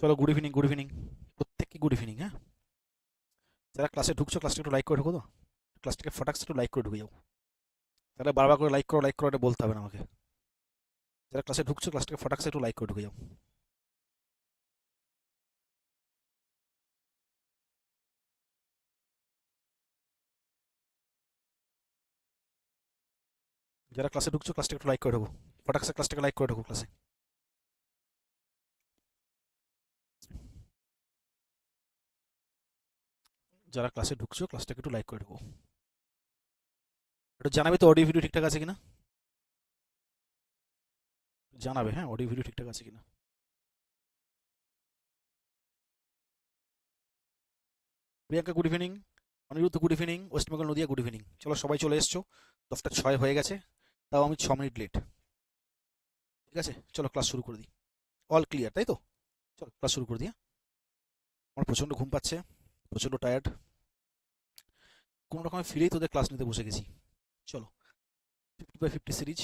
চলো good evening good evening প্রত্যেককে good evening হ্যাঁ? যারা ক্লাসে ঢুকছো ক্লাসটা একটু লাইক করে ঢুকো তো। ক্লাসটাকে ফটাক্স একটু লাইক করে ঢুকে যাও। তাহলে বারবার করে লাইক করো লাইক করো এটা বলতে হবে না আমাকে। যারা ক্লাসে ঢুকছো ক্লাসটাকে ফটাক্স একটু লাইক করে ঢুকে যাও। যারা ক্লাসে ঢুকছো ক্লাসটা একটু লাইক করে ঢুকো। ফটাক্সে ক্লাসটাকে লাইক করে ঢুকো ক্লাসে যারা ক্লাসে ঢুকছো ক্লাসটাকে একটু লাইক করে ঢুকো। একটু জানাবে তো অডিও ভিডিও ঠিকঠাক আছে কিনা? জানাবে হ্যাঁ অডিও ভিডিও ঠিকঠাক আছে কিনা? Priyanka good evening Aniruddha good evening West Bengal Nadia good evening চলো সবাই চলে এসছো, দশটা ছয় হয়ে গেছে, তাও আমি ছ মিনিট লেট ঠিক আছে? চলো ক্লাস শুরু করে দিই। অল ক্লিয়ার তাই তো? চলো ক্লাস শুরু করে দিই হ্যাঁ? আমার প্রচণ্ড ঘুম পাচ্ছে, প্রচণ্ড টায়ার্ড কোনো রকমে ফিরেই তোদের ক্লাস নিতে বসে গেছি। চলো ফিফটি বাই ফিফটি সিরিজ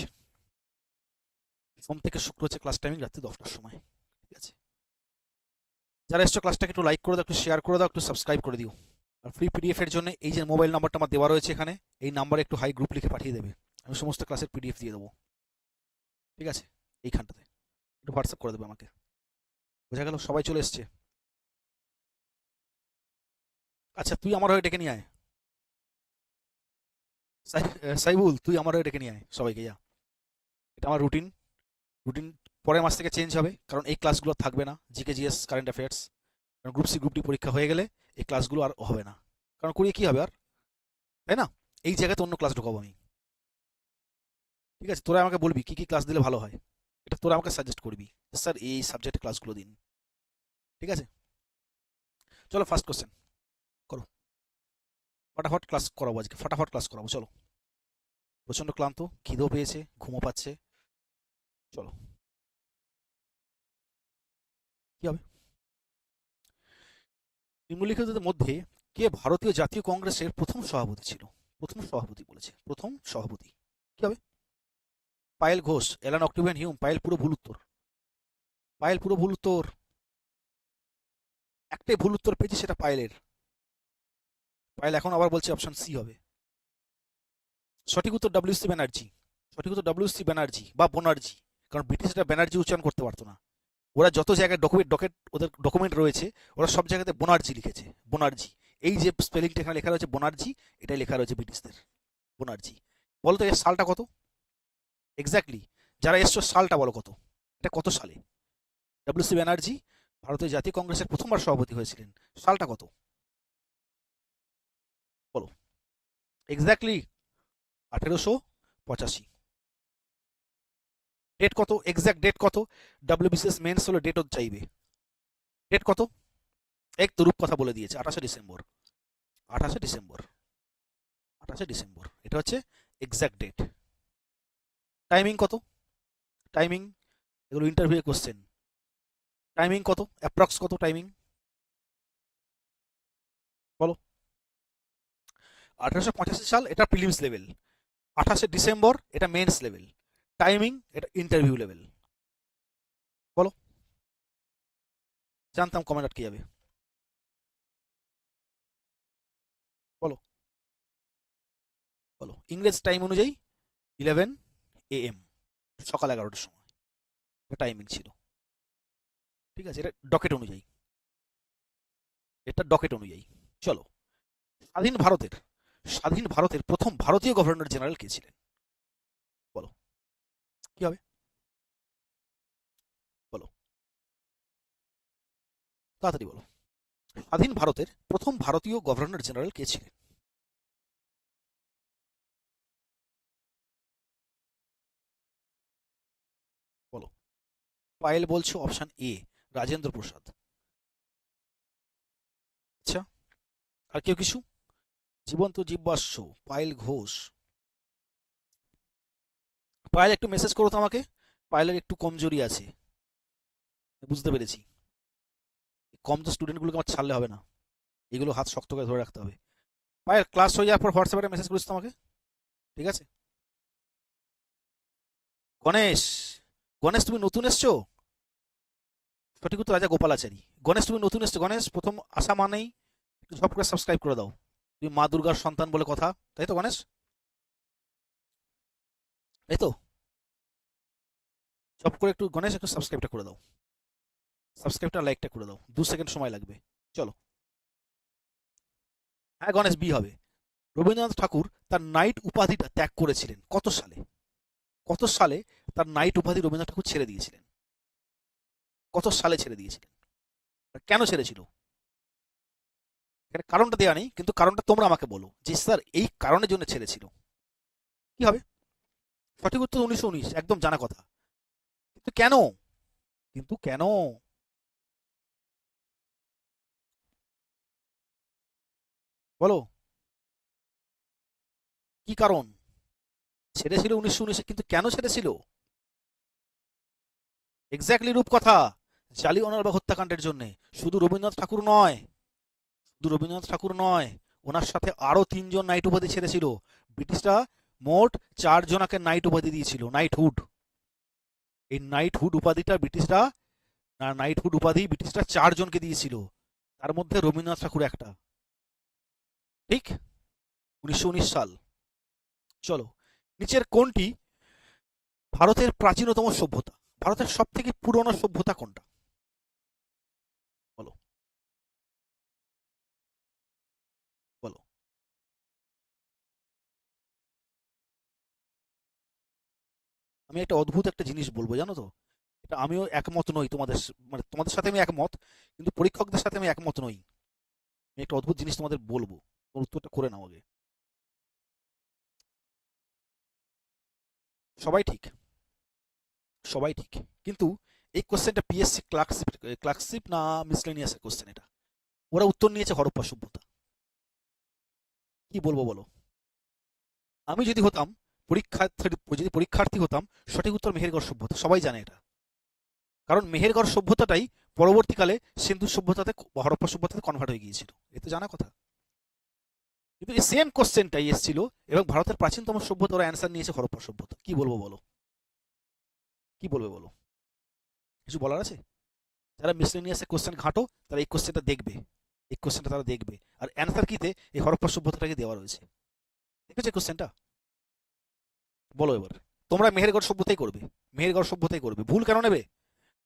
সোম থেকে শুক্র হচ্ছে ক্লাস টাইমিং রাত্রি দশটার সময়। ঠিক আছে? যারা এসছো ক্লাসটাকে একটু লাইক করে দাও, একটু শেয়ার করে দাও, একটু সাবস্ক্রাইব করে দিও। আর ফ্রি পিডিএফ এর জন্য এই যে মোবাইল নাম্বারটা আমার দেওয়া রয়েছে এখানে, এই নাম্বারে একটু হাই গ্রুপ লিখে পাঠিয়ে দেবে। আমি সমস্ত ক্লাসের পিডিএফ দিয়ে দেবো। ঠিক আছে? এইখানটাতে। একটু হোয়াটসঅ্যাপ করে দেবে আমাকে। বোঝা গেল? সবাই চলে এসছে। আচ্ছা তুই আমার হয়ে ডেকে নিয়ে আয়। সাইবুল, তুই আমার হয়ে ডেকে নিয়ে আয়, সবাইকে, যা। এটা আমার রুটিন রুটিন পরের মাস থেকে চেঞ্জ হবে, কারণ এই ক্লাসগুলো থাকবে না জিকে জিএস কারেন্ট অ্যাফেয়ার্স কারণ গ্রুপ সি গ্রুপ ডি পরীক্ষা হয়ে গেলে এই ক্লাসগুলো আর হবে না। কারণ করিয়ে কি হবে আর? তাই না? এই জায়গাতে অন্য ক্লাস ঢোকাবো আমি। ঠিক আছে, তোরা আমাকে বলবি কি কি ক্লাস দিলে ভালো হয়। এটা তোরা আমাকে সাজেস্ট করবি স্যার, এই সাবজেক্ট ক্লাসগুলো দিন। ঠিক আছে? চলো ফার্স্ট কোশ্চেন ফটাফট ক্লাস করাবো আজকে, ফটাফট ক্লাস করাবো, চলো। প্রচণ্ড ক্লান্ত, খিদেও পেয়েছে ঘুমো পাচ্ছে। চলো। কি হবে? নিম্নলিখিতদের মধ্যে কে ভারতীয় জাতীয় কংগ্রেসের প্রথম সভাপতি ছিল? প্রথম সভাপতি বলেছে, প্রথম সভাপতি। কি হবে? পায়েল ঘোষ, এলান অক্টোবিয়ান হিউম, পায়েল পুরো ভুল উত্তর। পায়েল পুরো ভুল উত্তর। একটাই ভুল উত্তর পেয়েছি সেটা পায়েলের। পায়েল এখন আবার বলছে অপশন সি হবে। সঠিক উত্তর ডাব্লিউ সি ব্যানার্জি সঠিক উত্তর ডাব্লিউ সি ব্যানার্জি বা বনার্জি কারণ ব্রিটিশরা ব্যানার্জি উচ্চারণ করতে পারতো না। ওরা যত জায়গায় ডকুমেন্ট ডকেট ওদের ডকুমেন্ট রয়েছে, ওরা সব জায়গাতে বোনার্জি লিখেছে। বোনার্জি এই যে স্পেলিংটা এখানে লেখা রয়েছে বোনার্জি এটাই লেখা রয়েছে ব্রিটিশদের বোনার্জি বলতো এর সালটা কত? এক্স্যাক্টলি যারা এসছো সালটা বলো কত? এটা কত সালে? ডাব্লিউ সি ব্যানার্জি ভারতীয় জাতীয় কংগ্রেসের প্রথমবার সভাপতি হয়েছিলেন। সালটা কত? বলো। এক্স্যাক্টলি আঠেরোশো পঁচাশি। ডেট কত? এক্স্যাক্ট ডেট কত? ডাব্লিউবিসিএস মেন্স হলো ডেটও চাইবে ডেট কত? এক তো কথা বলে দিয়েছে, আঠাশে ডিসেম্বর। আঠাশে ডিসেম্বর। আঠাশে ডিসেম্বর। এটা হচ্ছে এক্স্যাক্ট ডেট টাইমিং কত? টাইমিং এগুলো ইন্টারভিউ কোশ্চেন টাইমিং কত? অ্যাপ্রক্স কত টাইমিং আঠারোশো পঁচাশি সাল এটা প্রিলিমস লেভেল আঠাশে ডিসেম্বর এটা মেন্স লেভেল টাইমিং এটা ইন্টারভিউ লেভেল বলো। জানতাম কমেন্ট আটকে যাবে। বলো। বলো। ইংরেজ টাইম অনুযায়ী ইলেভেন এ এম সকাল এগারোটার সময়। টাইমিং ছিল। ঠিক আছে, এটা ডকেট অনুযায়ী। এটা ডকেট অনুযায়ী। চলো। স্বাধীন ভারতের স্বাধীন ভারতের প্রথম ভারতীয় গভর্নর জেনারেল কে ছিলেন? বলো। কি হবে? বলো। তাড়াতাড়ি বলো। স্বাধীন ভারতের প্রথম ভারতীয় গভর্নর জেনারেল কে ছিলেন? বলো। পায়েল বলছো অপশন এ, রাজেন্দ্র প্রসাদ। আচ্ছা আর কেউ কিছু? জীবন্ত জীববাস্য পায়েল ঘোষ। পায়েল, একটু মেসেজ করো তো আমাকে। পায়েলের একটু কমজোরি আছে। বুঝতে পেরেছি। কম তো স্টুডেন্টগুলোকে আমার ছাড়লে হবে না। এগুলো হাত শক্ত করে ধরে রাখতে হবে। পায়েল ক্লাস হয়ে যাওয়ার পর হোয়াটসঅ্যাপে মেসেজ করিস তো আমাকে। ঠিক আছে? গণেশ গণেশ তুমি নতুন এসছো? সঠিক উত্তর রাজা গোপালাচারী। গণেশ তুমি নতুন এসছো? গণেশ, প্রথম আসা মানেই একটু ঝপ করে সাবস্ক্রাইব করে দাও। তুমি মা দুর্গার সন্তান বলে কথা। তাই তো, গণেশ? তাই তো। ঝপ করে একটু, গণেশ, একটু সাবস্ক্রাইবটা করে দাও। সাবস্ক্রাইবটা লাইকটা করে দাও। দু সেকেন্ড সময় লাগবে। চলো। হ্যাঁ গণেশ বি হবে। রবীন্দ্রনাথ ঠাকুর তার নাইট উপাধিটা ত্যাগ করেছিলেন। কত সালে? কত সালে তার নাইট উপাধি রবীন্দ্রনাথ ঠাকুর ছেড়ে দিয়েছিলেন? কত সালে ছেড়ে দিয়েছিলেন? কেন ছেড়েছিল? এখানে কারণটা দেওয়া নেই, কিন্তু কারণটা তোমরা আমাকে বলো যে, স্যার, এই কারণের জন্য ছেড়েছিল কি হবে? সঠিক উত্তর উনিশশো উনিশ, একদম জানা কথা। কিন্তু কেন? কিন্তু কেন? বলো। কি কারণ? ছেড়েছিল উনিশশো উনিশে, কিন্তু কেন ছেড়েছিল এক্স্যাক্টলি রূপকথা বা হত্যাকাণ্ডের জন্য। শুধু রবীন্দ্রনাথ ঠাকুর নয় শুধু রবীন্দ্রনাথ ঠাকুর নয়। ওনার সাথে আরও তিনজন নাইট উপাধি ছেড়েছিল। ব্রিটিশরা মোট চার জনাকে নাইট উপাধি দিয়েছিল, নাইটহুড। এই নাইটহুড উপাধিটা ব্রিটিশরা নাইটহুড উপাধি ব্রিটিশরা চারজনকে দিয়েছিল। তার মধ্যে রবীন্দ্রনাথ ঠাকুর একটা। ঠিক উনিশশো উনিশ সাল। চলো, নিচের কোনটি ভারতের প্রাচীনতম সভ্যতা? ভারতের সব থেকে পুরনো সভ্যতা কোনটা? আমি একটা অদ্ভুত একটা জিনিস বলব, জানো তো? এটা আমিও একমত নই তোমাদের মানে তোমাদের সাথে আমি একমত, কিন্তু পরীক্ষকদের সাথে আমি একমত নই। আমি একটা অদ্ভুত জিনিস তোমাদের বলব তোর উত্তরটা করে নাও আগে। সবাই ঠিক? সবাই ঠিক। কিন্তু এই কোশ্চেনটা পিএসসি ক্লার্কশিপ ক্লার্কশিপ না মিসলেনিয়াসের কোশ্চেন এটা? ওরা উত্তর নিয়েছে হরপ্পা সভ্যতা। কি বলব বলো? আমি যদি হতাম পরীক্ষার্থী যদি পরীক্ষার্থী হতাম, সঠিক উত্তর মেহেরগড় সভ্যতা, সবাই জানে এটা। কারণ মেহেরগড় সভ্যতাটাই পরবর্তীকালে সিন্ধু সভ্যতাতে, হরপ্পা সভ্যতাতে কনভার্ট হয়ে গিয়েছিল। এ তো জানা কথা। কিন্তু এই সেম কোশ্চেনটাই এসেছিল, এবং ভারতের প্রাচীনতম সভ্যতা, ওরা অ্যান্সার নিয়েছে হরপ্পা সভ্যতা। কি বলব বলো? কি বলবে বলো? কিছু বলার আছে? যারা মিসলেনিয়াসে কোশ্চেন ঘাঁটো, তারা এই কোশ্চেনটা দেখবে। এই কোশ্চেনটা তারা দেখবে। আর অ্যান্সার কিতে? এই হরপ্পা সভ্যতাটাকে দেওয়া রয়েছে। দেখেছ কোশ্চেনটা বলো এবার। তোমরা মেহেরগড় সভ্যতাই করবে। মেহেরগড় সভ্যতাই করবে। ভুল কেন নেবে?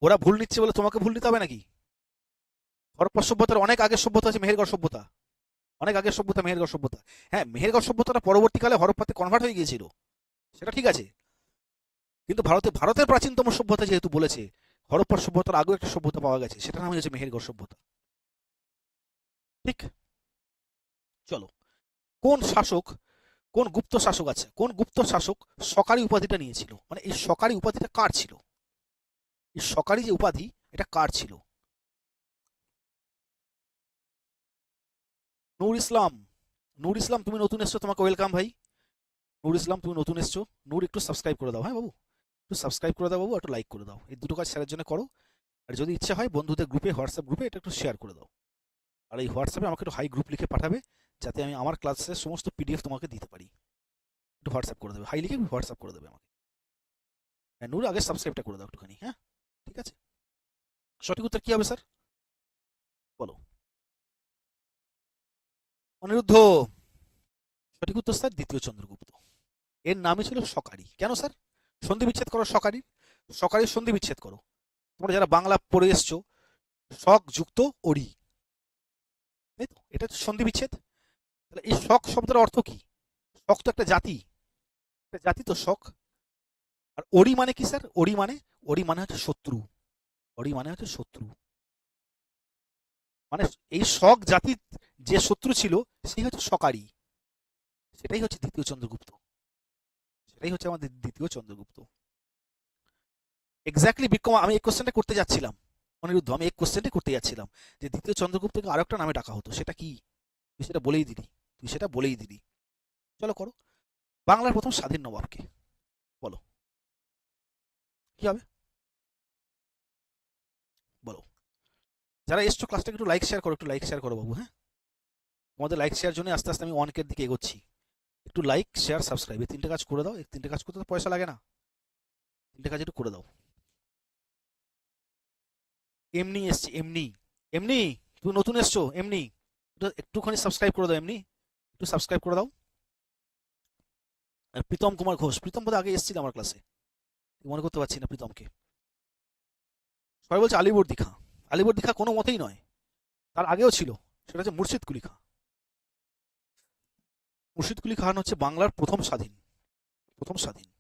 ওরা ভুল নিচ্ছে বলে তোমাকে ভুল নিতে হবে নাকি? হরপ্পা সভ্যতার অনেক আগের সভ্যতা আছে মেহেরগড় সভ্যতা। অনেক আগের সভ্যতা মেহেরগড় সভ্যতা। হ্যাঁ মেহেরগড় সভ্যতাটা পরবর্তীকালে হরপ্পাতে কনভার্ট হয়ে গিয়েছিল। সেটা ঠিক আছে। কিন্তু ভারতে, ভারতের প্রাচীনতম সভ্যতা যেহেতু বলেছে, হরপ্পার সভ্যতার আগেও একটা সভ্যতা পাওয়া গেছে। সেটা নাম হয়েছে মেহেরগড় সভ্যতা। ঠিক? চলো। কোন শাসক কোন গুপ্ত শাসক আছে? কোন গুপ্ত শাসক সকারি উপাধিটা নিয়েছিল? মানে এই সকারি উপাধিটা কার ছিল? এই সকারি যে উপাধি, এটা কার ছিল? নূর ইসলাম। নূর ইসলাম, তুমি নতুন এসছো, তোমাকে ওয়েলকাম ভাই। নূর ইসলাম, তুমি নতুন এসছো। নূর, একটু সাবস্ক্রাইব করে দাও। হ্যাঁ বাবু? একটু সাবস্ক্রাইব করে দাও বাবু একটু লাইক করে দাও। এই দুটো কাজ স্যারের জন্য করো। আর যদি ইচ্ছা হয়, বন্ধুদের গ্রুপে হোয়াটসঅ্যাপ গ্রুপে এটা একটু শেয়ার করে দাও। আর এই হোয়াটসঅ্যাপে আমাকে একটু হাই গ্রুপ লিখে পাঠাবে, যাতে আমি আমার ক্লাসের সমস্ত পিডিএফ তোমাকে দিতে পারি। একটু হোয়াটসঅ্যাপ করে দেবে। হাই লিখে হোয়াটসঅ্যাপ করে দেবে আমাকে। হ্যাঁ নূর, আগে সাবস্ক্রাইবটা করে দাও একটুখানি হ্যাঁ? ঠিক আছে? সঠিক উত্তর কী হবে স্যার বলো। অনিরুদ্ধ! সঠিক উত্তর স্যার দ্বিতীয় চন্দ্রগুপ্ত। এর নামই ছিল সকারি। কেন স্যার সন্ধি বিচ্ছেদ করো সকারি। সকারির সন্ধি বিচ্ছেদ করো। তোমরা যারা বাংলা পড়ে এসছো শক যুক্ত অরি তাই তো? এটা হচ্ছে সন্ধি বিচ্ছেদ তাহলে এই শখ শব্দের অর্থ কি? শখ তো একটা জাতি। একটা জাতি তো শখ। আর অরি মানে কি স্যার? অরি মানে অরি মানে হচ্ছে শত্রু। অরি মানে হচ্ছে শত্রু। মানে এই শক জাতির যে শত্রু ছিল, সেই হচ্ছে সকারি। সেটাই হচ্ছে দ্বিতীয় চন্দ্রগুপ্ত। সেটাই হচ্ছে আমাদের দ্বিতীয় চন্দ্রগুপ্ত। এক্স্যাক্টলি বিক্রম, আমি এই কোশ্চেনটা করতে যাচ্ছিলাম। অনিরুদ্ধ আমি এক কোশ্চেনটা করতে যাচ্ছিলাম, যে দ্বিতীয় চন্দ্রগুপ্তকে আরও একটা নামে ডাকা হতো, সেটা কি? তুই সেটা বলেই দিলি, তুই সেটা বলেই দিলি। চলো করো, বাংলার প্রথম স্বাধীন নবাবকে, বলো। কি হবে? বলো। যারা এসছো ক্লাসটাকে একটু লাইক শেয়ার করো, একটু লাইক শেয়ার করো বাবু হ্যাঁ? তোমাদের লাইক শেয়ার জন্য আস্তে আস্তে আমি ওয়ানকের দিকে এগোচ্ছি। একটু লাইক শেয়ার সাবস্ক্রাইব এই তিনটে কাজ করে দাও, এই তিনটে কাজ করতে তো পয়সা লাগে না। তিনটে কাজ একটু করে দাও। এমনি এসছি, এমনি। এমনি? তুমি নতুন এসছো? এমনি? একটুখানি সাবস্ক্রাইব করে দাও এমনি। একটু সাবস্ক্রাইব করে দাও। প্রীতম কুমার ঘোষ, প্রীতম বোধ আগে এসেছিল আমার ক্লাসে মনে করতে পারছি না প্রীতমকে। সবাই বলছে আলিবর দীঘা। আলিবর দীঘা কোনো মতেই নয়। তার আগেও ছিল। সেটা হচ্ছে মুর্শিদ কুলি খাঁ। মুর্শিদ কুলি খান হচ্ছে বাংলার প্রথম স্বাধীন। প্রথম স্বাধীন।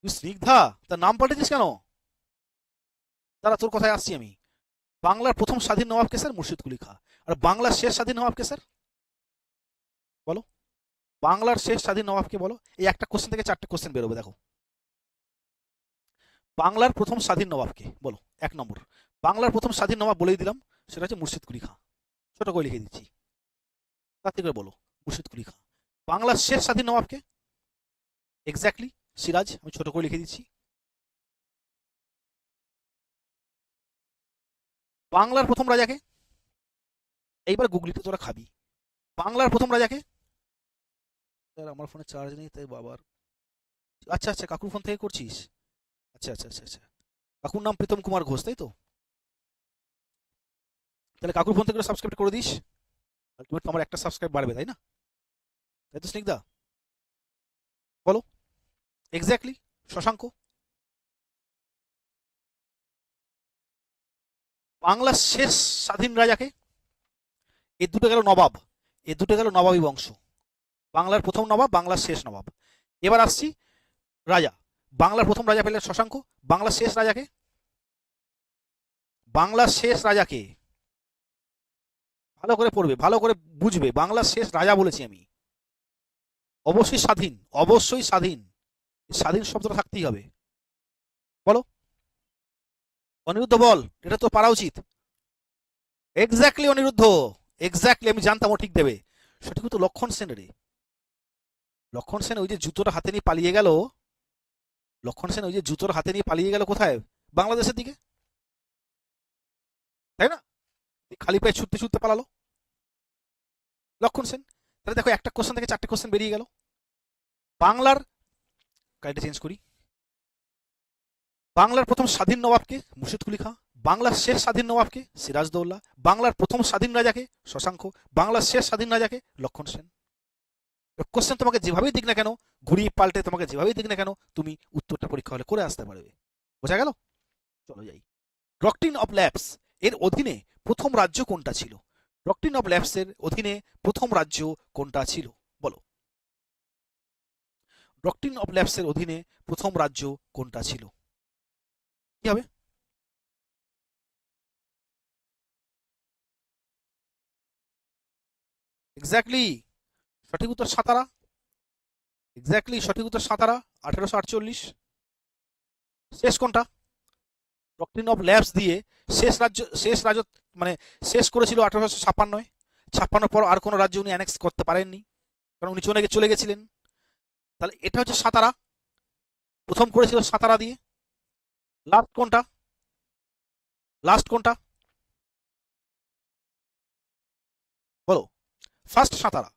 তুই স্নিগ্ধা? তার নাম পাল্টেছিস কেন? তারা তোর কথায় আসছি আমি। বাংলার প্রথম স্বাধীন নবাব কে স্যার? মুর্শিদ কুলি খাঁ। আর বাংলার শেষ স্বাধীন নবাব কে স্যার? বলো। বাংলার শেষ স্বাধীন নবাবকে বলো? এই একটা কোশ্চেন থেকে চারটে কোশ্চেন বেরোবে, দেখো। বাংলার প্রথম স্বাধীন নবাবকে বলো, এক নম্বর। বাংলার প্রথম স্বাধীন নবাব বলেই দিলাম, সেটা হচ্ছে মুর্শিদ কুলি খাঁ। ছোট করে লিখে দিচ্ছি। তার থেকে বলো, মুর্শিদ কুলি খাঁ। বাংলার শেষ স্বাধীন নবাবকে এক্স্যাক্টলি সিরাজ, আমি ছোট করে লিখে দিচ্ছি। বাংলার প্রথম রাজাকে? এইবার গুগলিতে তোরা খাবি। বাংলার প্রথম রাজাকে? স্যার, আমার ফোনে চার্জ নেই, তাই বাবার। আচ্ছা আচ্ছা কাকুর ফোন থেকে করছিস? আচ্ছা আচ্ছা আচ্ছা আচ্ছা। কাকুর নাম প্রীতম কুমার ঘোষ, তাই তো? তাহলে কাকুর ফোন থেকে সাবস্ক্রাইব করে দিস। আলটিমেট আমার একটা সাবস্ক্রাইব বাড়বে, তাই না? তাই তো স্নিগ্ধা? বলো। এক্স্যাক্টলি শশাঙ্ক। বাংলার শেষ স্বাধীন রাজাকে এ দুটো গেল নবাব। এ দুটো গেল নবাবী বংশ। বাংলার প্রথম নবাব, বাংলার শেষ নবাব। এবার আসছি রাজা। বাংলার প্রথম রাজা পেলেন শশাঙ্ক। বাংলার শেষ রাজাকে বাংলার শেষ রাজাকে ভালো করে পড়বে, ভালো করে বুঝবে। বাংলার শেষ রাজা বলেছি আমি। অবশ্যই স্বাধীন অবশ্যই স্বাধীন। স্বাধীন শব্দটা থাকতেই হবে। অনিরুদ্ধ বল, এটা তো পারা উচিত। এক্স্যাক্টলি অনিরুদ্ধ এক্স্যাক্টলি আমি জানতাম ও ঠিক দেবে। সঠিক তো লক্ষণ সেন রে। লক্ষণ সেন ওই যে জুতোটা হাতে নিয়ে পালিয়ে গেল, লক্ষণ সেন ওই যে জুতোর হাতে নিয়ে পালিয়ে গেল কোথায়? বাংলাদেশের দিকে। তাই না? খালি পায়ে ছুটতে ছুটতে পালালো। লক্ষণ সেন, তাহলে দেখো একটা কোশ্চেন থেকে চারটে কোশ্চেন বেরিয়ে গেল। বাংলার কাইটা চেঞ্জ করি। বাংলার প্রথম স্বাধীন নবাবকে মুর্শিদ কুলি খাঁ। বাংলার শেষ স্বাধীন নবাবকে সিরাজদৌল্লা বাংলার প্রথম স্বাধীন রাজাকে শশাঙ্ক বাংলার শেষ স্বাধীন রাজাকে লক্ষণ সেন। কোশ্চেন তোমাকে যেভাবেই দিক না কেন, ঘুরিয়ে পাল্টে তোমাকে যেভাবেই দিক না কেন, তুমি উত্তরটা পরীক্ষা হলে করে আসতে পারবে। বোঝা গেল? চলো যাই। ডক্ট্রিন অফ ল্যাবস এর অধীনে প্রথম রাজ্য কোনটা ছিল? ডক্ট্রিন অফ ল্যাবস এর অধীনে প্রথম রাজ্য কোনটা ছিল? বলো। ডক্ট্রিন অফ ল্যাবস এর অধীনে প্রথম রাজ্য কোনটা ছিল? কি হবে? এক্স্যাক্টলি সঠিক উত্তর সাতারা। এক্স্যাক্টলি সঠিক উত্তর সাতারা, আঠেরোশো আটচল্লিশ। শেষ কোনটা? ডক্ট্রিন অফ ল্যাবস দিয়ে শেষ রাজ্য শেষ রাজ্য মানে শেষ করেছিল আঠেরোশো ছাপ্পান্নয়। ছাপ্পান্নর পর আর কোনো রাজ্য উনি অ্যানেক্স করতে পারেননি। কারণ উনি চলে চলে গেছিলেন। তাহলে এটা হচ্ছে সাতারা। প্রথম করেছিল সাতারা দিয়ে। লাস্ট কোনটা? লাস্ট কোনটা? বলো। ফার্স্ট সাতারা।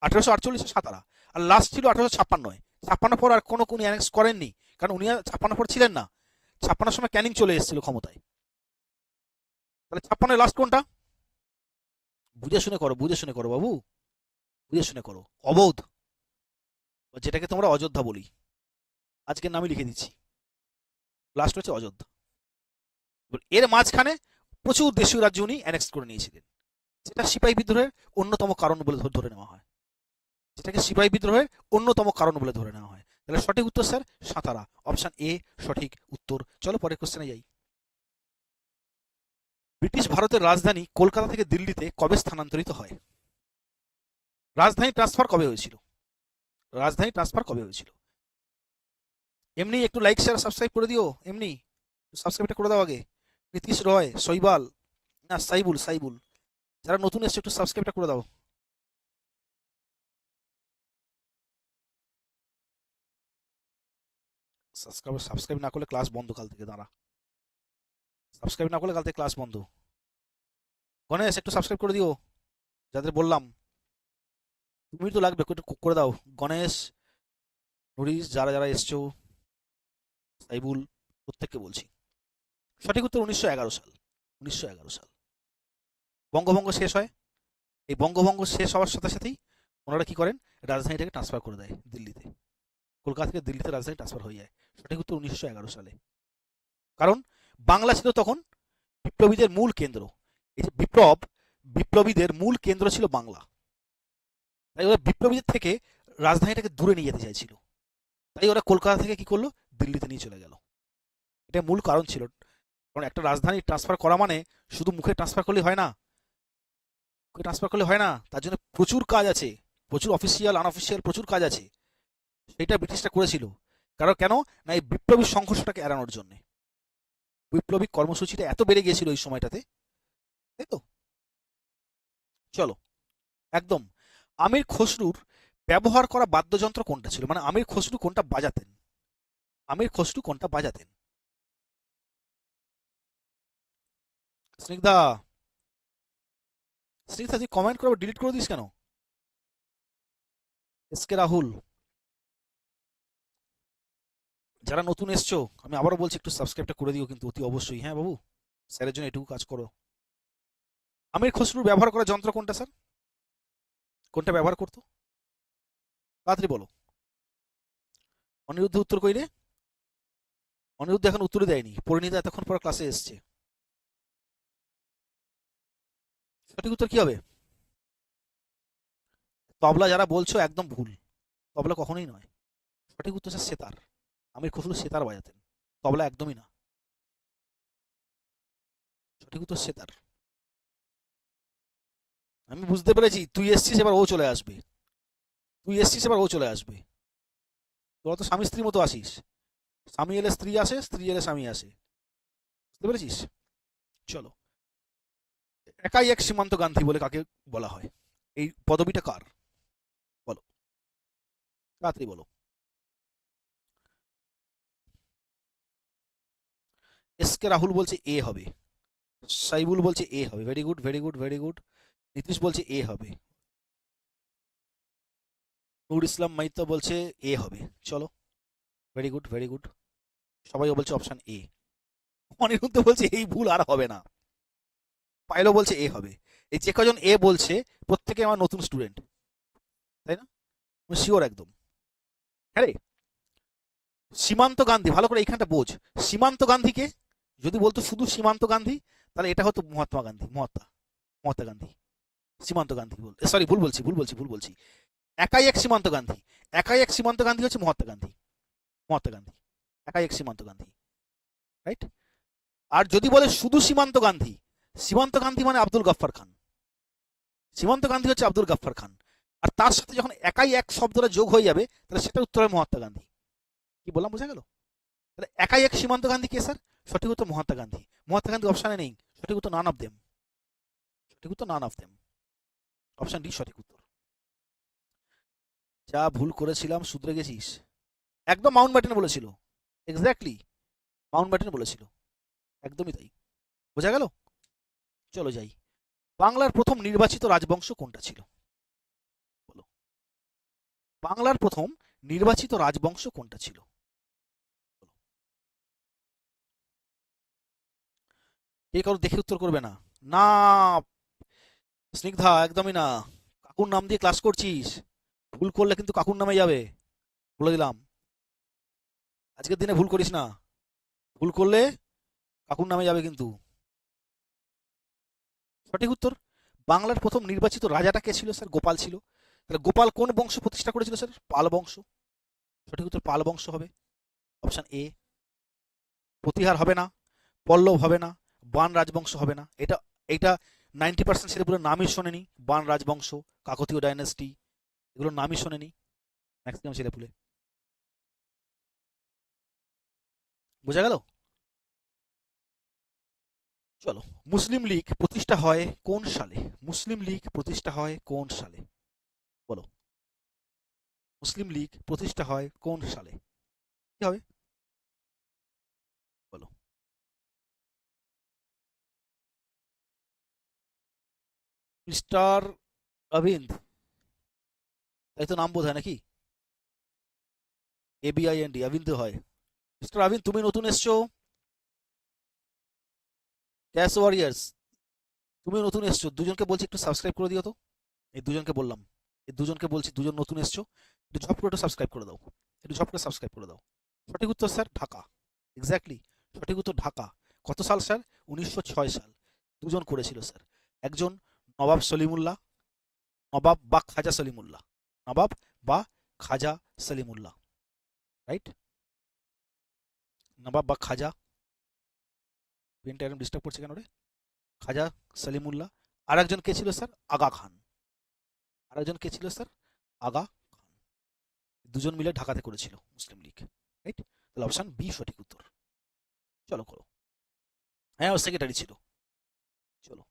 আঠেরোশো আটচল্লিশে সাতারা। আর লাস্ট ছিল আঠেরোশো ছাপ্পান্নয়। ছাপ্পান্ন পর আর কোনো কোন অ্যানেক্স করেননি। কারণ উনি ছাপ্পান্ন পর ছিলেন না। ছাপ্পান্নর সময় ক্যানিং চলে এসেছিল ক্ষমতায়। তাহলে ছাপ্পান্নের লাস্ট কোনটা? বুঝে শুনে করো, বুঝে শুনে করো বাবু। বুঝে শুনে করো। অবৌধ। যেটাকে তোমরা অযোধ্যা বলি। আজকের নামই লিখে দিচ্ছি। লাস্ট হচ্ছে অযোধ্যা। এর মাঝখানে প্রচুর দেশীয় রাজ্য উনি অ্যানেক্স করে নিয়েছিলেন। যেটা সিপাহী বিদ্রোহের অন্যতম কারণ বলে ধরে নেওয়া হয়। যেটাকে সিপাহী বিদ্রোহের অন্যতম কারণ বলে ধরে নেওয়া হয়। তাহলে সঠিক উত্তর স্যার? সাঁতারা। অপশন এ সঠিক উত্তর। চলো পরের কোশ্চেনে যাই। ব্রিটিশ ভারতের রাজধানী কলকাতা থেকে দিল্লিতে কবে স্থানান্তরিত হয়? রাজধানী ট্রান্সফার কবে হয়েছিল? রাজধানী ট্রান্সফার কবে হয়েছিল? এমনি একটু লাইক শেয়ার সাবস্ক্রাইব করে দিও। এমনি সাবস্ক্রাইবটা করে দাও আগে। নীতিশ রয়, শৈবাল। না, সাইবুল সাইবুল। যারা নতুন এসছে, একটু সাবস্ক্রাইবটা করে দাও। সাবস্ক্রাইব সাবস্ক্রাইব না করলে ক্লাস বন্ধ কাল থেকে, দাঁড়া। সাবস্ক্রাইব না করলে কাল থেকে ক্লাস বন্ধ। গণেশ, একটু সাবস্ক্রাইব করে দিও। যাদের বললাম। তুমি তো লাগবে, একটু করে দাও। গণেশ, নুরিশ, যারা যারা এসছো। সাইবুল প্রত্যেককে বলছি। সঠিক উত্তর উনিশশো এগারো সাল, উনিশশো এগারো সাল। বঙ্গভঙ্গ শেষ হয়। এই বঙ্গভঙ্গ শেষ হওয়ার সাথে সাথেই ওনারা কি করেন? রাজধানীটাকে ট্রান্সফার করে দেয় দিল্লিতে। কলকাতা থেকে দিল্লিতে রাজধানী ট্রান্সফার হয়ে যায়। সঠিক উত্তর উনিশশো এগারো সালে। কারণ বাংলা ছিল তখন বিপ্লবীদের মূল কেন্দ্র। এই যে বিপ্লব, বিপ্লবীদের মূল কেন্দ্র ছিল বাংলা। তাই ওরা বিপ্লবীদের থেকে রাজধানীটাকে দূরে নিয়ে যেতে চাইছিল। তাই ওরা কলকাতা থেকে কি করল? দিল্লিতে নিয়ে চলে গেল। এটা মূল কারণ ছিল। কারণ একটা রাজধানী ট্রান্সফার করা মানে শুধু মুখে ট্রান্সফার করলে হয় না। মুখে ট্রান্সফার করলে হয় না। তার জন্য প্রচুর কাজ আছে। প্রচুর অফিসিয়াল আনঅফিসিয়াল প্রচুর কাজ আছে। সেটা ব্রিটিশরা করেছিল। কারণ কেন? না, এই বিপ্লবী সংঘর্ষটাকে এড়ানোর জন্য। বিপ্লবী কর্মসূচিটা এত বেড়ে গিয়েছিল ওই সময়টাতে। তাই তো? চলো। একদম। আমির খসরুর ব্যবহার করা বাদ্যযন্ত্র কোনটা ছিল? মানে আমির খসরু কোনটা বাজাতেন? আমির খসরু কোনটা বাজাতেন? স্নিগ্ধা! স্নিগ্ধা, তুই কমেন্ট করে ডিলিট করে দিস কেন? এসকে রাহুল। যারা নতুন এসছো, আমি আবারও বলছি, একটু সাবস্ক্রাইবটা করে দিও কিন্তু, অতি অবশ্যই। হ্যাঁ বাবু? স্যারের জন্য এটুকু কাজ করো। আমির খসরুর ব্যবহার করা যন্ত্র কোনটা, স্যার? কোনটা ব্যবহার করতো? তাড়াতাড়ি বলো। অনিরুদ্ধ উত্তর কইরে অনিরুদ্ধ এখন উত্তরই দেয়নি। পরিণীতা এতক্ষণ পর ক্লাসে এসছে। সঠিক উত্তর কি হবে? তবলা যারা বলছো একদম ভুল। তবলা কখনোই নয়। সঠিক উত্তর হচ্ছে সেতার। আমির খসরু সেতার বাজাতেন। তবলা একদমই না। সঠিক উত্তর সেতার। আমি বুঝতে পেরেছি, তুই এসছিস, এবার ও চলে আসবে। তুই এসছিস, এবার ও চলে আসবে। তোরা তো স্বামী স্ত্রীর মতো আসিস স্বামী এলে স্ত্রী আসে, স্ত্রী এলে স্বামী আসে। বুঝতে পেরেছিস? চলো। একাই এক সীমান্ত গান্ধী বলে কাকে বলা হয়? এই পদবিটা কার? বলো। রাত্রি বলো। এস কে রাহুল বলছে এ হবে। সাইবুল বলছে এ হবে। Very good very good very good Nitish বলছে এ হবে। নুর ইসলাম মাইতো বলছে এ হবে। চলো। ভেরি গুড ভেরি গুড সবাই বলছে অপশন এ অনিরুদ্ধ বলছে, এই ভুল আর হবে না। পাইলো বলছে, এ হবে। এই যে কজন এ বলছে প্রত্যেকে আমার নতুন স্টুডেন্ট তাই না? শিওর একদম। হ্যাঁ রে। সীমান্ত গান্ধী, ভালো করে এইখানটা বোঝ। সীমান্ত গান্ধীকে যদি বলতো শুধু সীমান্ত গান্ধী, তাহলে এটা হতো মহাত্মা গান্ধী, মহাত্মা মহাত্মা গান্ধী। সীমান্ত গান্ধী বল সরি ভুল বলছি ভুল বলছি ভুল বলছি। একাই এক সীমান্ত গান্ধী, একাই এক সীমান্ত গান্ধী হচ্ছে মহাত্মা গান্ধী মহাত্মা গান্ধী। একাই এক সীমান্ত গান্ধী রাইট আর যদি বলে শুধু সীমান্ত গান্ধী সীমান্ত গান্ধী মানে আব্দুল গাফফার খান। সীমান্ত গান্ধী হচ্ছে আব্দুল গাফফার খান। আর তার সাথে যখন একাই এক শব্দটা যোগ হয়ে যাবে, তাহলে সেটা উত্তর হয় মহাত্মা গান্ধী। কি বললাম, বোঝা গেল? তাহলে একাই এক সীমান্ত গান্ধী কে, স্যার? সঠিক উত্তর মহাত্মা গান্ধী। মহাত্মা গান্ধী অপশানে নেই। সঠিক উত্তর নান অফ দেম সঠিক উত্তর none of them option D, সঠিক উত্তর। যা ভুল করেছিলাম, শুধরে গেছিস। একদম মাউন্ট ব্যাটেন বলেছিল। এক্স্যাক্টলি মাউন্ট ব্যাটেন বলেছিল। একদমই তাই। বোঝা গেল? চলো যাই। বাংলার প্রথম নির্বাচিত রাজবংশ কোনটা ছিল? বলো। বাংলার প্রথম নির্বাচিত রাজবংশ কোনটা ছিল। কে কারও দেখে উত্তর করবে না? না! স্নিগ্ধা, একদমই না। কাকুর নাম দিয়ে ক্লাস করছিস। ভুল করলে কিন্তু কাকুর নামে যাবে। বলে দিলাম। আজকের দিনে ভুল করিস না। ভুল করলে কাকুর নামে যাবে কিন্তু। সঠিক উত্তর, বাংলার প্রথম নির্বাচিত রাজাটা কে ছিল স্যার? গোপাল ছিল। তাহলে গোপাল কোন বংশ প্রতিষ্ঠা করেছিল স্যার? পাল বংশ। সঠিক উত্তর, পাল বংশ হবে। অপশন এ, প্রতিহার হবে না, পল্লব হবে না, বান রাজবংশ হবে না। এটা এটা নাইনটি পার্সেন্ট ছেলেপুলের নামই শোনেনি। বান রাজবংশ, কাকতীয় ডাইনাস্টি এগুলোর নামই শোনেনি। ম্যাক্সিমাম ছেলেপুলে। বোঝা গেল? চলো, মুসলিম লীগ প্রতিষ্ঠা হয় কোন সালে? মুসলিম লীগ প্রতিষ্ঠা হয় কোন সালে? বলো। মুসলিম লীগ প্রতিষ্ঠা হয় কোন সালে? কি হবে? বলো। মিস্টার অবিন্দ তাই তো নাম বোধ হয় নাকি এবিআইএনডি অবিন্দ হয়। মিস্টার অবিন্দ তুমি নতুন এসছো? ক্যাশ ওয়ারিয়ার্স তুমি নতুন এসছো? দুজনকে বলছি একটু সাবস্ক্রাইব করে দিও তো। এই দুজনকে বললাম। এই দুজনকে বলছি দুজন নতুন এসছো, একটু ঝপ করে একটু সাবস্ক্রাইব করে দাও। একটু ঝপ করে সাবস্ক্রাইব করে দাও। সঠিক উত্তর স্যার, ঢাকা। এক্স্যাক্টলি সঠিক উত্তর ঢাকা। কত সাল স্যার? উনিশশো ছয় সাল। দুজন করেছিল স্যার। একজন নবাব সলিমুল্লাহ, নবাব বা খাজা সলিমুল্লাহ। নবাব বা খাজা সলিমুল্লাহ। রাইট নবাব বা খাজা পেনটা ডিস্টার্ব করছে কেন রে? খাজা সালিমুল্লাহ। আর একজন কে ছিল স্যার আগা খান। আর একজন কে ছিল স্যার আগা খান। দুজন মিলে ঢাকাতে করেছিল মুসলিম লীগ। রাইট তাহলে অপশন বি সঠিক উত্তর। চলো করো। হ্যাঁ ও সেক্রেটারি ছিল। চলো।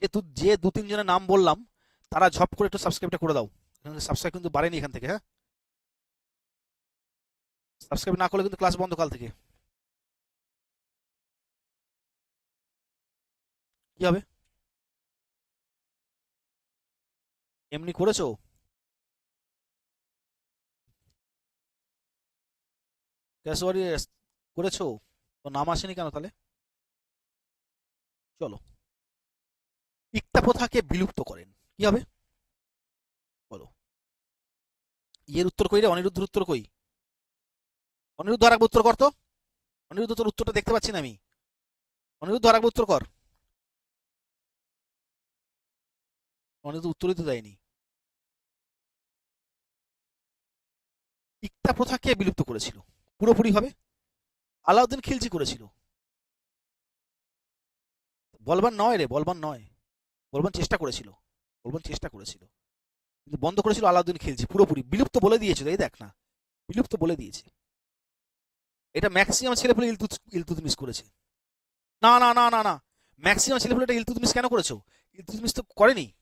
যে যে দু তিনজনের নাম বললাম, তারা ঝপ করে একটু সাবস্ক্রাইবটা করে দাও। সাবস্ক্রাইব কিন্তু বাড়েনি এখান থেকে হ্যাঁ? সাবস্ক্রাইব না করলে কিন্তু ক্লাস বন্ধ কাল থেকে। কি হবে? এমনি করেছ? ক্যাশওয়ারি করেছ? তো নাম আসেনি কেন তাহলে? চলো। ইকতা প্রথাকে বিলুপ্ত করেন। কি হবে? বলো। ইয়ের উত্তর কই রে? অনিরুদ্ধের উত্তর কই? অনিরুদ্ধ আর উত্তর কর তো। অনিরুদ্ধ তোর উত্তরটা দেখতে পাচ্ছি না আমি। অনিরুদ্ধ আর উত্তর কর। অনিরুদ্ধ উত্তরই তো দেয়নি। ইকতা প্রথা কে বিলুপ্ত করেছিল। পুরোপুরি হবে আলাউদ্দিন খিলজি করেছিল। বলবান নয় রে, বলবান নয়। বলবান চেষ্টা করেছিল। বলবান চেষ্টা করেছিল। কিন্তু বন্ধ করেছিল আলাউদ্দিন খিলজি পুরোপুরি। বিলুপ্ত বলে দিয়েছিল, এই দেখ না। বিলুপ্ত বলে দিয়েছে। এটা ম্যাক্সিমাম ছেলেপুলে ইলতুত ইলতুতমিস করেছে। না না না না না। ম্যাক্সিমাম ছেলেপুলে এটা ইলতুতমিস কেন করেছ? ইলতুতমিস তো করেনি।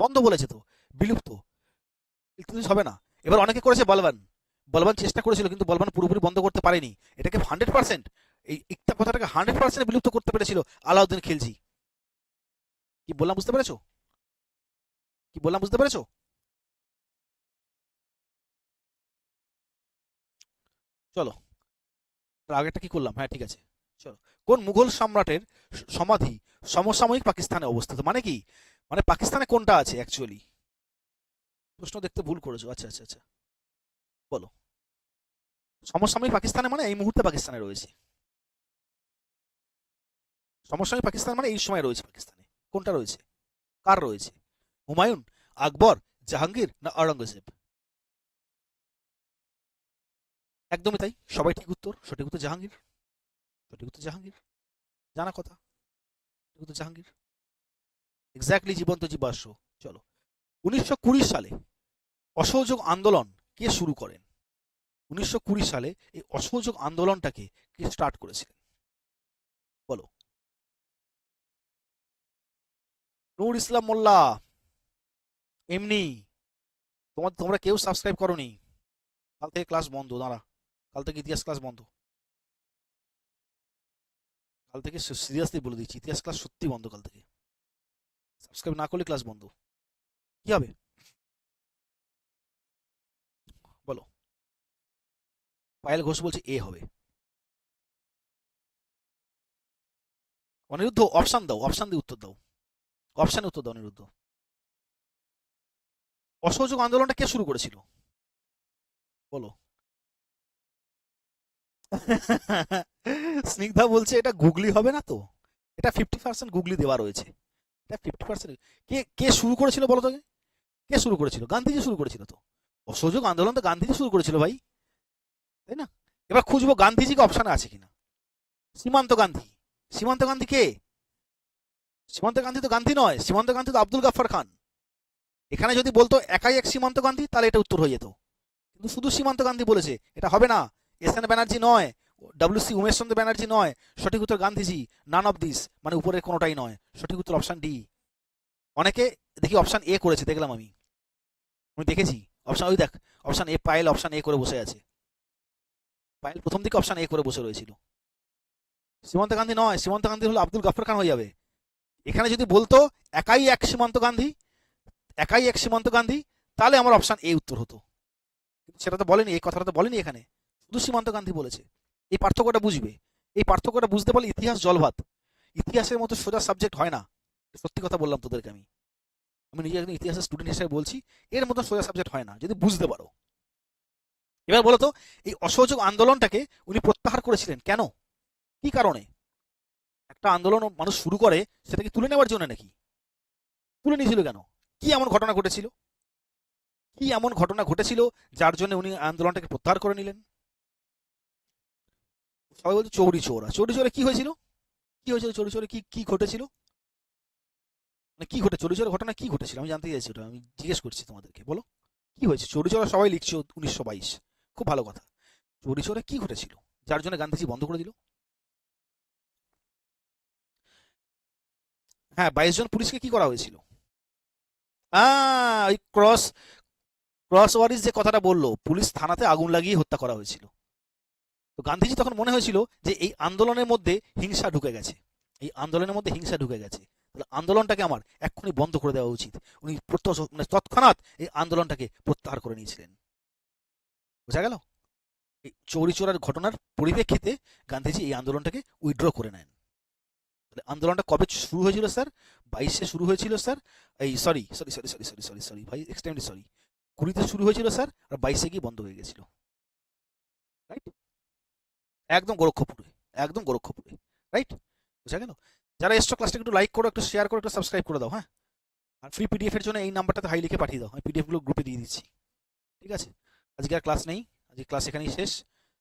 বন্ধ বলেছে তো, বিলুপ্ত। ইলতুতমিস হবে না। এবার অনেকে করেছে বলবান। বলবান চেষ্টা করেছিল, কিন্তু বলবান পুরোপুরি বন্ধ করতে পারেনি। এটাকে হান্ড্রেড পার্সেন্ট এই ইকতা কথাটাকে হান্ড্রেড পার্সেন্ট বিলুপ্ত করতে পেরেছিল আলাউদ্দিন খিলজি। কি বললাম বুঝতে পেরেছ? কি বললাম বুঝতে পেরেছ? চলো আগেরটা কি করলাম? হ্যাঁ ঠিক আছে। চলো। কোন মুঘল সম্রাটের সমাধি সমসাময়িক পাকিস্তানে অবস্থিত। মানে কি? মানে পাকিস্তানে কোনটা আছে অ্যাকচুয়ালি প্রশ্ন দেখতে ভুল করেছ। আচ্ছা আচ্ছা আচ্ছা। বলো। সমসাময়িক পাকিস্তানে মানে এই মুহূর্তে পাকিস্তানে রয়েছে। সমসাময়িক পাকিস্তান মানে এই সময় রয়েছে পাকিস্তানে। কোনটা রয়েছে? কার রয়েছে? হুমায়ুন, আকবর, জাহাঙ্গীর না আওরঙ্গজেব? একদমই তাই। সবাই ঠিক উত্তর, সঠিক উত্তর জাহাঙ্গীর। সঠিক উত্তর জাহাঙ্গীর। জানা কথা। সঠিক উত্তর জাহাঙ্গীর। এক্স্যাক্টলি জীবন্ত জীবাশ্ম। চলো। উনিশশো কুড়ি সালে অসহযোগ আন্দোলন কে শুরু করেন? উনিশশো কুড়ি সালে এই অসহযোগ আন্দোলনটাকে কে স্টার্ট করেছিলেন? বলো। নূর ইসলাম মোল্লা। এমনি। তোমার, তোমরা কেউ সাবস্ক্রাইব করনি? কাল থেকে ক্লাস বন্ধ, দাঁড়া। কাল থেকে ইতিহাস ক্লাস বন্ধ। কাল থেকে সিরিয়াসলি বলে দিচ্ছি, ইতিহাস ক্লাস সত্যি বন্ধ কাল থেকে। সাবস্ক্রাইব না করলে ক্লাস বন্ধ। কি হবে? বলো। পায়েল ঘোষ বলছে এ হবে। অনিরুদ্ধ অপশান দাও অপশান দিয়ে উত্তর দাও। অপশানে উত্তর দাও অনিরুদ্ধ। অসহযোগ আন্দোলনটা কে শুরু করেছিল? বলো। স্নিগ্ধা বলছে এটা গুগলি হবে না তো? এটা ফিফটি পার্সেন্ট গুগলি দেওয়া রয়েছে। এটা ফিফটি পার্সেন্ট কে কে শুরু করেছিল বলো তো আগে? কে শুরু করেছিল? গান্ধীজি শুরু করেছিল তো। অসহযোগ আন্দোলন তো গান্ধীজি শুরু করেছিল ভাই। তাই না? এবার খুঁজবো গান্ধীজিকে আছে কিনা। সীমান্ত গান্ধী। সীমান্ত গান্ধী কে? সীমান্ত গান্ধী তো গান্ধী নয়। সীমান্ত গান্ধী তো আব্দুল গাফফার খান। এখানে যদি বলতো একাই এক সীমান্ত গান্ধী, তাহলে এটা উত্তর হয়ে যেত। কিন্তু শুধু সীমান্ত গান্ধী বলেছে। এটা হবে না। এস এন ব্যানার্জি নয়। ডাব্লিউ সি উমেশ চন্দ্র ব্যানার্জি নয়, সঠিক উত্তর গান্ধীজি নান অফ দিস মানে উপরের কোনোটাই নয়, সঠিক উত্তর অপশান ডি অনেকে দেখি অপশান এ করেছে, দেখলাম আমি। আমি দেখেছি অপশান ওই দেখ অপশান এ পায়েল অপশান এ করে বসে আছে। পায়েল প্রথম দিকে অপশান এ করে বসে রয়েছিল। সীমান্ত গান্ধী নয় সীমান্ত গান্ধী হলো আব্দুল গাফর খান হয়ে যাবে। এখানে যদি বলতো, একাই এক সীমান্ত গান্ধী, একাই এক সীমান্ত গান্ধী, তাহলে আমার অপশান এ উত্তর হতো। সেটা তো বলেনি, এই কথাটা তো বলেনি এখানে। শুধু সীমান্ত গান্ধী বলেছে। এই পার্থক্যটা বুঝবে। এই পার্থক্যটা বুঝতে পারলে ইতিহাস জলভাত। ইতিহাসের মতো সোজা সাবজেক্ট হয় না। সত্যি কথা বললাম তোদেরকে আমি। আমি নিজে একজন ইতিহাসের স্টুডেন্ট হিসেবে বলছি, এর মতো সোজা সাবজেক্ট হয় না, যদি বুঝতে পারো। এবার বলো তো, এই অসহযোগ আন্দোলনটাকে উনি প্রত্যাহার করেছিলেন কেন? কি কারণে? একটা আন্দোলন মানুষ শুরু করে, সেটাকে তুলে নেওয়ার জন্য নাকি? তুলে নিয়েছিল কেন? কি এমন ঘটনা ঘটেছিল? কি এমন ঘটনা ঘটেছিল যার জন্য উনি আন্দোলনটাকে প্রত্যাহার করে নিলেন? সবাই বলছে চৌরি চৌরা। চৌরি চৌরে কি হয়েছিল? কি হয়েছিল চৌরি চৌরে? কি কি ঘটেছিল? মানে কি ঘটে, চৌরি চৌরের ঘটনা কি ঘটেছিল? আমি জানতে চাইছি ওটা। আমি জিজ্ঞেস করছি তোমাদেরকে, বলো। কি হয়েছে? চৌরি চৌরা সবাই লিখছে উনিশশো বাইশ। খুব ভালো কথা। চৌরি চৌরে কি ঘটেছিল? যার জন্য গান্ধীজি বন্ধ করে দিল? হ্যাঁ বাইশ জন পুলিশকে কি করা হয়েছিল? ক্রস ক্রস ওয়ারিস যে কথাটা বলল, পুলিশ থানাতে আগুন লাগিয়ে হত্যা করা হয়েছিল। তো গান্ধীজি তখন মনে হয়েছিল যে এই আন্দোলনের মধ্যে হিংসা ঢুকে গেছে। এই আন্দোলনের মধ্যে হিংসা ঢুকে গেছে। তাহলে আন্দোলনটাকে আমার এক্ষুনি বন্ধ করে দেওয়া উচিত। উনি মানে তৎক্ষণাৎ এই আন্দোলনটাকে প্রত্যাহার করে নিয়েছিলেন। বোঝা গেল? এই চৌরি চোরার ঘটনার পরিপ্রেক্ষিতে গান্ধীজি এই আন্দোলনটাকে উইথড্র করে নেন। আন্দোলনটা কবে শুরু হয়েছিল, স্যার? বাইশে শুরু হয়েছিল, স্যার? এই sorry sorry sorry sorry sorry sorry sorry ভাই এক্সট্রিমলি সরি কুড়িতে শুরু হয়েছিল, স্যার, আর বাইশে গিয়ে বন্ধ হয়ে গেছিল। রাইট একদম গোরক্ষপুরে একদম গোরক্ষপুরে রাইট বুঝা গেল যারা এসছো ক্লাসটা একটু লাইক করো, একটু শেয়ার করো, একটু সাবস্ক্রাইব করে দাও হ্যাঁ? আর ফ্রি পিডিএফ এর জন্য এই নাম্বারটাতে হাই লিখে পাঠিয়ে দাও, আমি পিডিএফগুলো গ্রুপে দিয়ে দিচ্ছি, ঠিক আছে? আজকে আর ক্লাস নেই, আজকে ক্লাস এখানেই শেষ।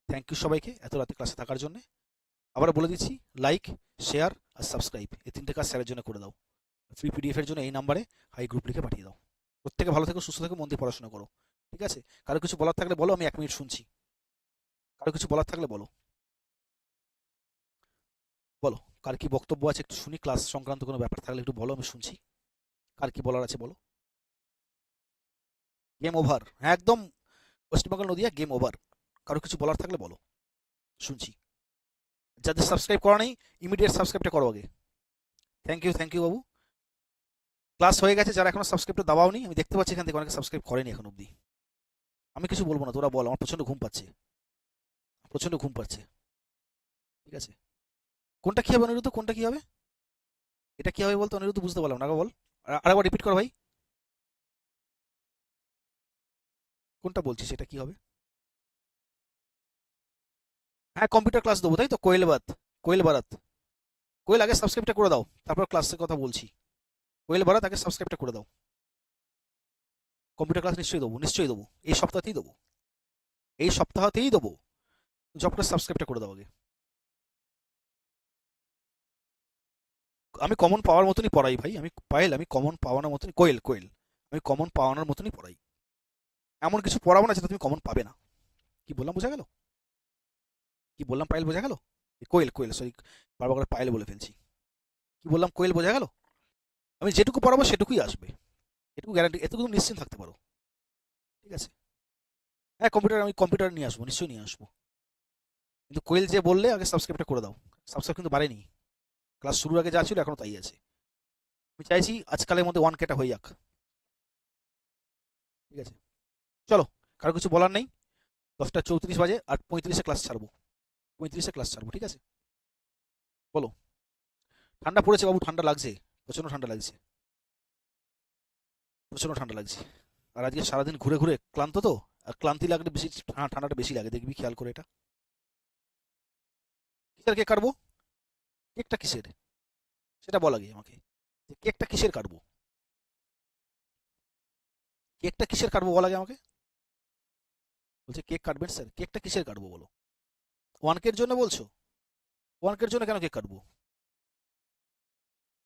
থ্যাংক ইউ সবাইকে এত রাতে ক্লাসে থাকার জন্য। আবার বলে দিচ্ছি লাইক শেয়ার আর সাবস্ক্রাইব এই তিনটে কাজ স্যারের জন্য করে দাও। ফ্রি পিডিএফ এর জন্য এই নাম্বারে হাই গ্রুপ লিখে পাঠিয়ে দাও। প্রত্যেকে ভালো থেকো, সুস্থ থেকো, মন দিয়ে পড়াশোনা করো, ঠিক আছে? কারও কিছু বলার থাকলে বলো, আমি এক মিনিট শুনছি। কারও কিছু বলার থাকলে বলো। বলো, কার কি বক্তব্য আছে একটু শুনি ক্লাস সংক্রান্ত কোনো ব্যাপার থাকলে একটু বলো, আমি শুনছি। কার কি বলার আছে বলো? গেম ওভার হ্যাঁ একদম ওয়েস্টবেঙ্গল নদিয়া গেম ওভার কারও কিছু বলার থাকলে বলো। শুনছি। যাদের সাবস্ক্রাইব করা নেই ইমিডিয়েট সাবস্ক্রাইবটা করো আগে। থ্যাংক ইউ থ্যাংক ইউ বাবু। ক্লাস হয়ে গেছে, যারা এখনও সাবস্ক্রাইবটা দাবাও নি আমি দেখতে পাচ্ছি এখান থেকে অনেকে সাবস্ক্রাইব করেনি এখন অবধি। আমি কিছু বলব না, তোরা বল, আমার প্রচণ্ড ঘুম পাচ্ছে। প্রচণ্ড ঘুম পাচ্ছে। ঠিক আছে? কোনটা কি হবে অনিরুদ্ধ? কোনটা কি হবে? এটা কি হবে বলতো? অনিরুদ্ধ বুঝতে পারলাম না বল। আর- আরেকবার রিপিট কর ভাই। কোনটা বলছিস? এটা কি হবে? হ্যাঁ কম্পিউটার ক্লাস দেবো, তাই তো? কোয়েল বাত, কোয়েল বারাত। কোয়েল, আগে সাবস্ক্রাইবটা করে দাও। তারপর ক্লাসের কথা বলছি। কোয়েল বারাত, আগে সাবস্ক্রাইবটা করে দাও। কম্পিউটার ক্লাস নিশ্চয়ই দেবো নিশ্চয়ই দেবো। এই সপ্তাহতেই দেবো। এই সপ্তাহতেই দেবো। জব করে সাবস্ক্রাইবটা করে দাও আগে। আমি কমন পাওয়ার মতনই পড়াই ভাই। আমি পাইল আমি কমন পাওয়ানোর মতনই, কোয়েল কোয়েল। আমি কমন পাওয়ানোর মতনই পড়াই। এমন কিছু পড়াবো না যেটা তুমি কমন পাবে না। কি বললাম, বোঝা গেল? কি বললাম, পায়েল, বোঝা গেল? কোয়েল কোয়েল সরি বারবার করে পায়েল বলে ফেলছি। কি বললাম, কোয়েল, বোঝা গেল? আমি যেটুকু পড়াবো সেটুকুই আসবে। এটুকু গ্যারান্টি এটুকু তুমি নিশ্চিন্ত থাকতে পারো। ঠিক আছে? হ্যাঁ কম্পিউটার আমি কম্পিউটার নিয়ে আসব, নিশ্চয়ই নিয়ে আসব। কিন্তু কোয়েল যে বললে, আগে সাবস্ক্রাইবটা করে দাও। সাবস্ক্রাইব কিন্তু বাড়েনি। ক্লাস শুরুর আগে যা ছিল এখনও তাই আছে। আমি চাইছি আজকালের মধ্যে ওয়ান কেটা হয়ে যাক। ঠিক আছে? চলো, কারও কিছু বলার নেই? দশটা চৌত্রিশ বাজে আর পঁয়ত্রিশে ক্লাস ছাড়বো। পঁয়ত্রিশে ক্লাস ছাড়বো, ঠিক আছে? বলো। ঠান্ডা পড়েছে বাবু, ঠান্ডা লাগছে। প্রচণ্ড ঠান্ডা লাগছে। প্রচণ্ড ঠান্ডা লাগছে। আর আজকে সারাদিন ঘুরে ঘুরে ক্লান্ত তো? আর ক্লান্তি লাগলে বেশি ঠান্ডাটা বেশি লাগে, দেখবি খেয়াল করে এটা। কেক কাটবো? কেকটা কিসের? সেটা বলা আগে আমাকে। যে কেকটা কিসের কাটবো? কেকটা কিসের কাটবো বলা আগে আমাকে? বলছে কেক কাটবেন স্যার, কেকটা কিসের কাটবো বলো? ওয়ান কের জন্য বলছো? ওয়ান কের জন্য কেন কেক কাটবো?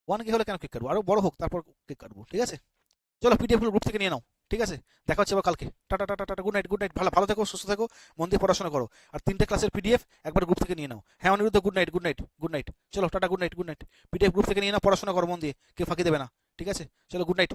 ওয়ান কে হলে কেন কেক কাটবো? আরও বড় হোক, তারপর কেক কাটবো, ঠিক আছে? চলো পিডিএফ গ্রুপ থেকে নিয়ে নাও। ঠিক আছে? দেখা হচ্ছে আবার কালকে। Tata tata tata good night good night. ভালো ভালো থেকো, সুস্থ থেকো, মন দিয়ে পড়াশোনা করো। আর তিনটে ক্লাসের পিডিএফ একবার গ্রুপ থেকে নিয়ে নাও। হ্যাঁ Aniruddha, good night good night good night. চলো, tata, good night good night. PDF group থেকে নিয়ে নাও, পড়াশোনা করো, মন দিয়ে। কেউ ফাঁকি দেবে না। ঠিক আছে? চলো, গুড নাইট